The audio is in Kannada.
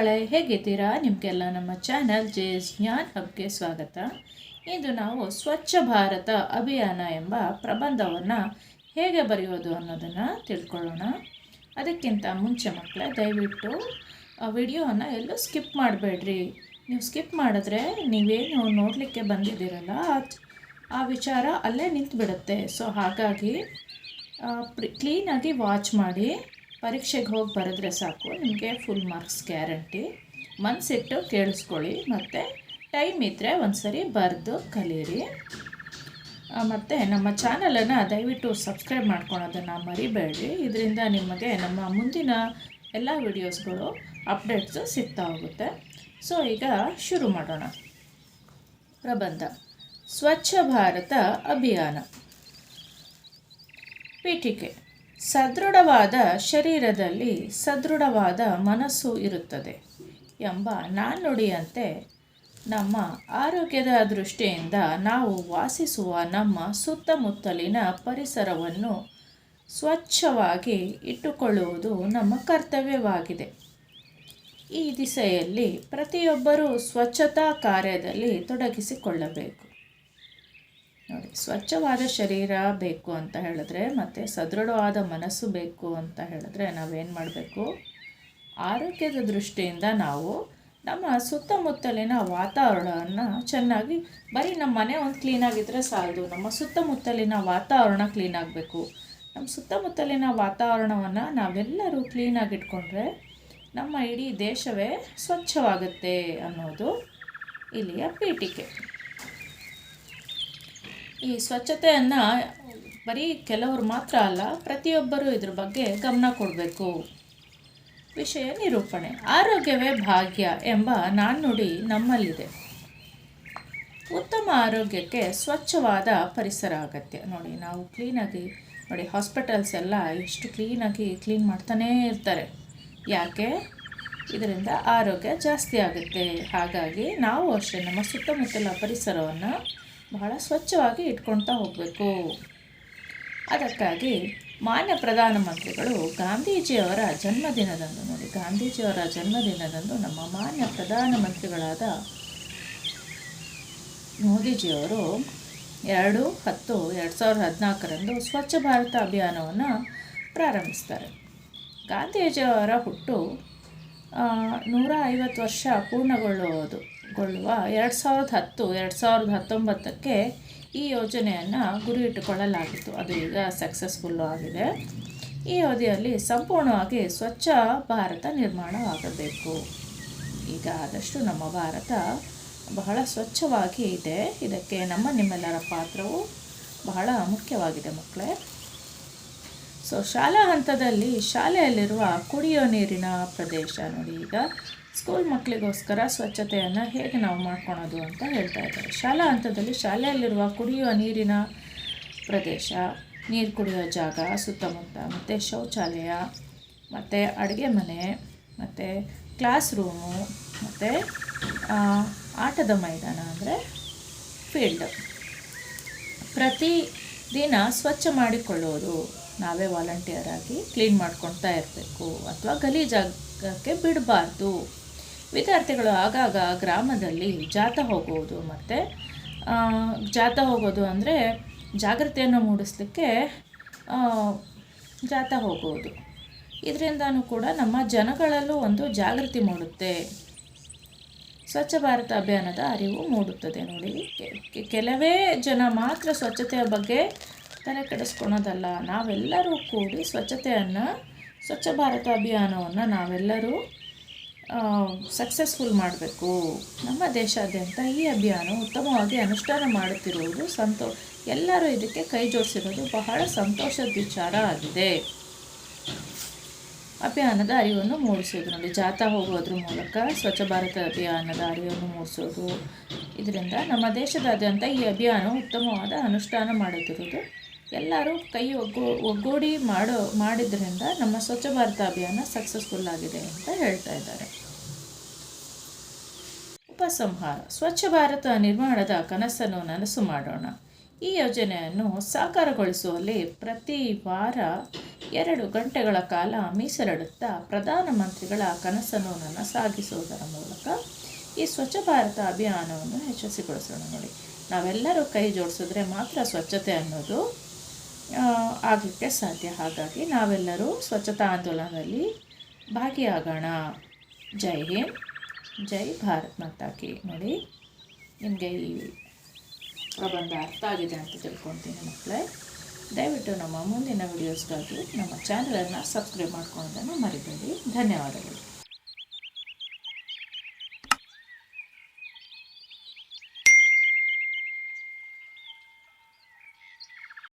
ಮಕ್ಕಳೇ, ಹೇಗಿದ್ದೀರಾ? ನಿಮಗೆಲ್ಲ ನಮ್ಮ ಚಾನಲ್ ಜೆ ಎಸ್ ಜ್ಞಾನ್ ಹಬ್ಗೆ ಸ್ವಾಗತ. ಇಂದು ನಾವು ಸ್ವಚ್ಛ ಭಾರತ ಅಭಿಯಾನ ಎಂಬ ಪ್ರಬಂಧವನ್ನು ಹೇಗೆ ಬರೆಯೋದು ಅನ್ನೋದನ್ನು ತಿಳ್ಕೊಳ್ಳೋಣ. ಅದಕ್ಕಿಂತ ಮುಂಚೆ ಮಕ್ಕಳೇ, ದಯವಿಟ್ಟು ಆ ವಿಡಿಯೋವನ್ನು ಎಲ್ಲೂ ಸ್ಕಿಪ್ ಮಾಡಬೇಡ್ರಿ. ನೀವು ಸ್ಕಿಪ್ ಮಾಡಿದ್ರೆ ನೀವೇನು ನೋಡಲಿಕ್ಕೆ ಬಂದಿದ್ದೀರಲ್ಲ ಆ- ವಿಚಾರ ಅಲ್ಲೇ ನಿಂತುಬಿಡುತ್ತೆ. ಸೊ ಹಾಗಾಗಿ ಕ್ಲೀನಾಗಿ ವಾಚ್ ಮಾಡಿ. ಪರೀಕ್ಷೆಗೆ ಹೋಗಿ ಬರೆದ್ರೆ ಸಾಕು, ನಿಮಗೆ ಫುಲ್ ಮಾರ್ಕ್ಸ್ ಗ್ಯಾರಂಟಿ ಮನಸ್ಸಿಟ್ಟು ಕೇಳಿಸ್ಕೊಳ್ಳಿ, ಮತ್ತು ಟೈಮ್ ಇದ್ದರೆ ಒಂದ್ಸರಿ ಬರೆದು ಕಲೀರಿ. ಮತ್ತು ನಮ್ಮ ಚಾನಲನ್ನು ದಯವಿಟ್ಟು ಸಬ್ಸ್ಕ್ರೈಬ್ ಮಾಡ್ಕೊಳೋದನ್ನು ಮರಿಬೇಡಿ ಇದರಿಂದ ನಿಮಗೆ ನಮ್ಮ ಮುಂದಿನ ಎಲ್ಲ ವಿಡಿಯೋಸ್ಗಳು ಅಪ್ಡೇಟ್ಸು ಸಿಗ್ತಾ ಹೋಗುತ್ತೆ. ಸೊ ಈಗ ಶುರು ಮಾಡೋಣ. ಪ್ರಬಂಧ. ಸ್ವಚ್ಛ ಭಾರತ ಅಭಿಯಾನ. ಪೀಠಿಕೆ ಸದೃಢವಾದ ಶರೀರದಲ್ಲಿ ಸದೃಢವಾದ ಮನಸ್ಸು ಇರುತ್ತದೆ ಎಂಬ ನಾಣ್ಣುಡಿಯಂತೆ ನಮ್ಮ ಆರೋಗ್ಯದ ದೃಷ್ಟಿಯಿಂದ ನಾವು ವಾಸಿಸುವ ನಮ್ಮ ಸುತ್ತಮುತ್ತಲಿನ ಪರಿಸರವನ್ನು ಸ್ವಚ್ಛವಾಗಿ ಇಟ್ಟುಕೊಳ್ಳುವುದು ನಮ್ಮ ಕರ್ತವ್ಯವಾಗಿದೆ. ಈ ದಿಸೆಯಲ್ಲಿ ಪ್ರತಿಯೊಬ್ಬರೂ ಸ್ವಚ್ಛತಾ ಕಾರ್ಯದಲ್ಲಿ ತೊಡಗಿಸಿಕೊಳ್ಳಬೇಕು. ನೋಡಿ, ಸ್ವಚ್ಛವಾದ ಶರೀರ ಬೇಕು ಅಂತ ಹೇಳಿದ್ರೆ, ಮತ್ತು ಸದೃಢವಾದ ಮನಸ್ಸು ಬೇಕು ಅಂತ ಹೇಳಿದ್ರೆ ನಾವೇನು ಮಾಡಬೇಕು? ಆರೋಗ್ಯದ ದೃಷ್ಟಿಯಿಂದ ನಾವು ನಮ್ಮ ಸುತ್ತಮುತ್ತಲಿನ ವಾತಾವರಣವನ್ನು ಚೆನ್ನಾಗಿ, ಬರೀ ನಮ್ಮ ಮನೆ ಒಂದು ಕ್ಲೀನಾಗಿದ್ದರೆ ಸಾಲದು, ನಮ್ಮ ಸುತ್ತಮುತ್ತಲಿನ ವಾತಾವರಣ ಕ್ಲೀನ್ ಆಗಬೇಕು. ನಮ್ಮ ಸುತ್ತಮುತ್ತಲಿನ ವಾತಾವರಣವನ್ನು ನಾವೆಲ್ಲರೂ ಕ್ಲೀನಾಗಿಟ್ಕೊಂಡ್ರೆ ನಮ್ಮ ಇಡೀ ದೇಶವೇ ಸ್ವಚ್ಛವಾಗುತ್ತೆ ಅನ್ನೋದು ಇಲ್ಲಿಯ ಪೀಠಿಕೆ. ಈ ಸ್ವಚ್ಛತೆಯನ್ನು ಬರೀ ಕೆಲವರು ಮಾತ್ರ ಅಲ್ಲ, ಪ್ರತಿಯೊಬ್ಬರೂ ಇದ್ರ ಬಗ್ಗೆ ಗಮನ ಕೊಡಬೇಕು. ವಿಷಯ ನಿರೂಪಣೆ. ಆರೋಗ್ಯವೇ ಭಾಗ್ಯ ಎಂಬ ನಾಣ್ಣುಡಿ ನಮ್ಮಲ್ಲಿದೆ. ಉತ್ತಮ ಆರೋಗ್ಯಕ್ಕೆ ಸ್ವಚ್ಛವಾದ ಪರಿಸರ ಅಗತ್ಯ. ನೋಡಿ, ನಾವು ಕ್ಲೀನಾಗಿ, ನೋಡಿ ಹಾಸ್ಪಿಟಲ್ಸ್ ಎಲ್ಲ ಎಷ್ಟು ಕ್ಲೀನಾಗಿ ಕ್ಲೀನ್ ಮಾಡ್ತಾನೇ ಇರ್ತಾರೆ. ಯಾಕೆ? ಇದರಿಂದ ಆರೋಗ್ಯ ಜಾಸ್ತಿ ಆಗುತ್ತೆ. ಹಾಗಾಗಿ ನಾವು ಅಷ್ಟೇ ನಮ್ಮ ಸುತ್ತಮುತ್ತಲ ಪರಿಸರವನ್ನು ಬಹಳ ಸ್ವಚ್ಛವಾಗಿ ಇಟ್ಕೊಳ್ತಾ ಹೋಗಬೇಕು. ಅದಕ್ಕಾಗಿ ಮಾನ್ಯ ಪ್ರಧಾನಮಂತ್ರಿಗಳು ಗಾಂಧೀಜಿಯವರ ಜನ್ಮದಿನದಂದು ನೋಡಿ, ಗಾಂಧೀಜಿಯವರ ಜನ್ಮದಿನದಂದು ನಮ್ಮ ಮಾನ್ಯ ಪ್ರಧಾನಮಂತ್ರಿಗಳಾದ ಮೋದಿಜಿಯವರು ಎರಡು ಹತ್ತು ಎರಡು ಸಾವಿರದ ಹದಿನಾಲ್ಕರಂದು ಸ್ವಚ್ಛ ಭಾರತ ಅಭಿಯಾನವನ್ನು ಪ್ರಾರಂಭಿಸ್ತಾರೆ. ಗಾಂಧೀಜಿಯವರ ಹುಟ್ಟು ನೂರ ಐವತ್ತು ವರ್ಷ ಪೂರ್ಣಗೊಳ್ಳುವುದು. ಗೊಳ್ಳುವ ಎರಡು ಸಾವಿರದ ಹತ್ತು, ಎರಡು ಸಾವಿರದ ಹತ್ತೊಂಬತ್ತಕ್ಕೆ ಈ ಯೋಜನೆಯನ್ನು ಗುರಿ ಇಟ್ಟುಕೊಳ್ಳಲಾಗಿತ್ತು. ಅದು ಈಗ ಸಕ್ಸಸ್ಫುಲ್ಲು ಆಗಿದೆ. ಈ ಅವಧಿಯಲ್ಲಿ ಸಂಪೂರ್ಣವಾಗಿ ಸ್ವಚ್ಛ ಭಾರತ ನಿರ್ಮಾಣವಾಗಬೇಕು. ಈಗ ಆದಷ್ಟು ನಮ್ಮ ಭಾರತ ಬಹಳ ಸ್ವಚ್ಛವಾಗಿ ಇದೆ. ಇದಕ್ಕೆ ನಮ್ಮ ನಿಮ್ಮೆಲ್ಲರ ಪಾತ್ರವು ಬಹಳ ಮುಖ್ಯವಾಗಿದೆ ಮಕ್ಕಳೇ. ಸೊ ಶಾಲಾ ಹಂತದಲ್ಲಿ ಶಾಲೆಯಲ್ಲಿರುವ ಕುಡಿಯೋ ನೀರಿನ ಪ್ರದೇಶ ನೋಡಿ. ಈಗ ಸ್ಕೂಲ್ ಮಕ್ಕಳಿಗೋಸ್ಕರ ಸ್ವಚ್ಛತೆಯನ್ನು ಹೇಗೆ ನಾವು ಮಾಡ್ಕೊಳೋದು ಅಂತ ಹೇಳ್ತಾ ಇದ್ದಾರೆ. ಶಾಲಾ ಹಂತದಲ್ಲಿ ಶಾಲೆಯಲ್ಲಿರುವ ಕುಡಿಯುವ ನೀರಿನ ಪ್ರದೇಶ, ನೀರು ಕುಡಿಯೋ ಜಾಗ, ಸುತ್ತಮುತ್ತ ಮತ್ತು ಶೌಚಾಲಯ, ಮತ್ತು ಅಡುಗೆ ಮನೆ, ಮತ್ತು ಕ್ಲಾಸ್ ರೂಮು ಮತ್ತು ಆಟದ ಮೈದಾನ ಅಂದರೆ ಫೀಲ್ಡ್ ಪ್ರತಿ ದಿನ ಸ್ವಚ್ಛ ಮಾಡಿಕೊಳ್ಳೋದು ನಾವೇ ವಾಲಂಟಿಯರ್ ಆಗಿ ಕ್ಲೀನ್ ಮಾಡ್ಕೊಳ್ತಾ ಇರಬೇಕು. ಅಥವಾ ಗಲೀಜಾಗಕ್ಕೆ ಬಿಡಬಾರ್ದು. ವಿದ್ಯಾರ್ಥಿಗಳು ಆಗಾಗ ಗ್ರಾಮದಲ್ಲಿ ಜಾತ ಹೋಗುವುದು ಮತ್ತು ಜಾತ ಹೋಗೋದು ಅಂದರೆ ಜಾಗೃತಿಯನ್ನು ಮೂಡಿಸ್ಲಿಕ್ಕೆ ಜಾತ ಹೋಗುವುದು. ಇದರಿಂದನೂ ಕೂಡ ನಮ್ಮ ಜನಗಳಲ್ಲೂ ಒಂದು ಜಾಗೃತಿ ಮೂಡುತ್ತೆ. ಸ್ವಚ್ಛ ಭಾರತ ಅಭಿಯಾನದ ಅರಿವು ಮೂಡುತ್ತದೆ ನೋಡಿ. ಕೆಲವೇ ಜನ ಮಾತ್ರ ಸ್ವಚ್ಛತೆಯ ಬಗ್ಗೆ ತಲೆ ಕೆಡಿಸ್ಕೊಳೋದಲ್ಲ. ನಾವೆಲ್ಲರೂ ಕೂಡಿ ಸ್ವಚ್ಛತೆಯನ್ನು, ಸ್ವಚ್ಛ ಭಾರತ ಅಭಿಯಾನವನ್ನು ನಾವೆಲ್ಲರೂ ಸಕ್ಸಸ್ಫುಲ್ ಮಾಡಬೇಕು. ನಮ್ಮ ದೇಶಾದ್ಯಂತ ಈ ಅಭಿಯಾನ ಉತ್ತಮವಾಗಿ ಅನುಷ್ಠಾನ ಮಾಡುತ್ತಿರುವುದು ಸಂತೋ, ಎಲ್ಲರೂ ಇದಕ್ಕೆ ಕೈ ಜೋಡಿಸಿರೋದು ಬಹಳ ಸಂತೋಷದ ವಿಚಾರ ಆಗಿದೆ. ಅಭಿಯಾನದ ಅರಿವನ್ನು ಮೂಡಿಸೋದು, ನೋಡಿ, ಜಾಥಾ ಹೋಗೋದ್ರ ಮೂಲಕ ಸ್ವಚ್ಛ ಭಾರತ ಅಭಿಯಾನದ ಅರಿವನ್ನು ಮೂಡಿಸೋದು. ಇದರಿಂದ ನಮ್ಮ ದೇಶದಾದ್ಯಂತ ಈ ಅಭಿಯಾನ ಉತ್ತಮವಾದ ಅನುಷ್ಠಾನ ಮಾಡುತ್ತಿರುವುದು ಎಲ್ಲರೂ ಕೈ ಒಗ್ಗೂ, ಒಗ್ಗೂಡಿ ಮಾಡೋ, ಮಾಡಿದ್ರಿಂದ ನಮ್ಮ ಸ್ವಚ್ಛ ಭಾರತ ಅಭಿಯಾನ ಸಕ್ಸಸ್ಫುಲ್ ಆಗಿದೆ ಅಂತ ಹೇಳ್ತಾ ಇದ್ದಾರೆ. ಉಪಸಂಹಾರ. ಸ್ವಚ್ಛ ಭಾರತ ನಿರ್ಮಾಣದ ಕನಸನ್ನು ನನಸು ಮಾಡೋಣ. ಈ ಯೋಜನೆಯನ್ನು ಸಾಕಾರಗೊಳಿಸುವಲ್ಲಿ ಪ್ರತಿ ವಾರ ಎರಡು ಗಂಟೆಗಳ ಕಾಲ ಮೀಸಲಿಡುತ್ತಾ ಪ್ರಧಾನಮಂತ್ರಿಗಳ ಕನಸನ್ನು ನನ್ನ ಸಾಗಿಸುವುದರ ಮೂಲಕ ಈ ಸ್ವಚ್ಛ ಭಾರತ ಅಭಿಯಾನವನ್ನು ಯಶಸ್ವಿಗೊಳಿಸೋಣ ನೋಡಿ. ನಾವೆಲ್ಲರೂ ಕೈ ಜೋಡಿಸಿದ್ರೆ ಮಾತ್ರ ಸ್ವಚ್ಛತೆ ಅನ್ನೋದು ಆಗಲಿಕ್ಕೆ ಸಾಧ್ಯ. ಹಾಗಾಗಿ ನಾವೆಲ್ಲರೂ ಸ್ವಚ್ಛತಾ ಆಂದೋಲನದಲ್ಲಿ ಭಾಗಿಯಾಗೋಣ. ಜೈ ಹಿಂದ್, ಜೈ ಭಾರತ್ ಮಾತಾಕಿ ನೋಡಿ, ನಿಮಗೆ ಈ ಪ್ರಬಂಧ ಅರ್ಥ ಆಗಿದೆ ಅಂತ ತಿಳ್ಕೊತೀನಿ ಮಕ್ಕಳೇ. ದಯವಿಟ್ಟು ನಮ್ಮ ಮುಂದಿನ ವಿಡಿಯೋಸ್ಗಾಗಿ ನಮ್ಮ ಚಾನಲನ್ನು ಸಬ್ಸ್ಕ್ರೈಬ್ ಮಾಡ್ಕೊಳ್ಳೋದನ್ನು ಮರಿಬೇಡಿ. ಧನ್ಯವಾದಗಳು.